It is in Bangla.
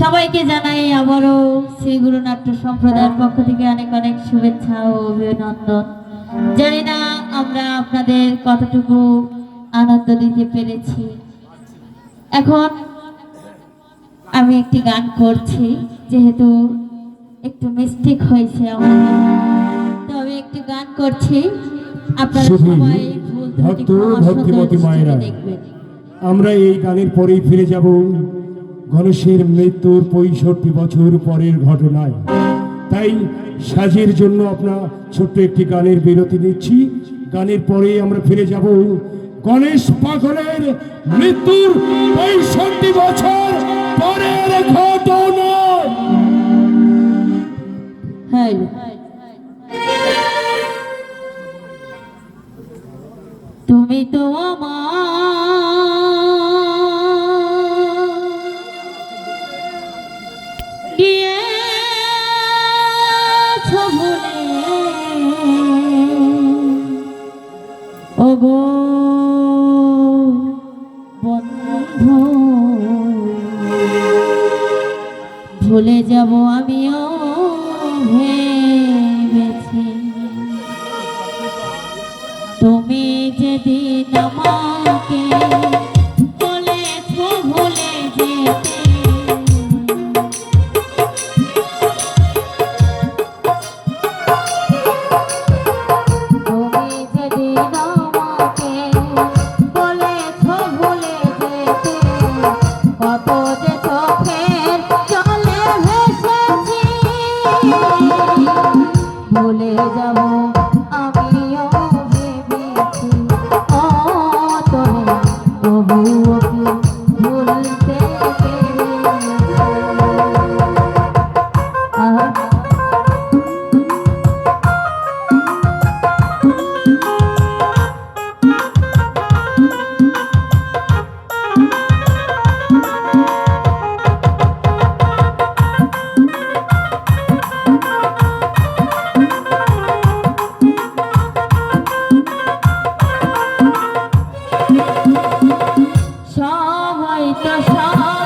সবাইকে জানাই আবারও শ্রী গুরু নাট্য সম্প্রদায়ের পক্ষ থেকে অনেক অনেক শুভেচ্ছা ও অভিনন্দন। জানি না আমরা আপনাদের কতটুকু আনন্দ দিতে পেরেছি। এখন আমি একটি গান করছি যেহেতু একটু মিস্টেক হয়েছে আমাদের তো আমি একটি গান করছি আপনারা সবাই ভুল ত্রুটি ক্ষমা সুন্দর। দেখবেন। আমরা এই গানের পরেই ফিরে যাব। গণেশের মৃত্যুর পঁয়ষট্টি বছর পরের ঘটনায়। তাই সাজের জন্য আপনার ছোট্ট একটি গানের বিরতি নিচ্ছি। গানের পরে আমরা ফিরে যাব গণেশ পাগলের মৃত্যুর পঁয়ষট্টি বছর পরের ঘটনা তুমি তো আমার ভুলে যাব আমিও ভেবেছি। তুমি যেদিন আমাকে সবাই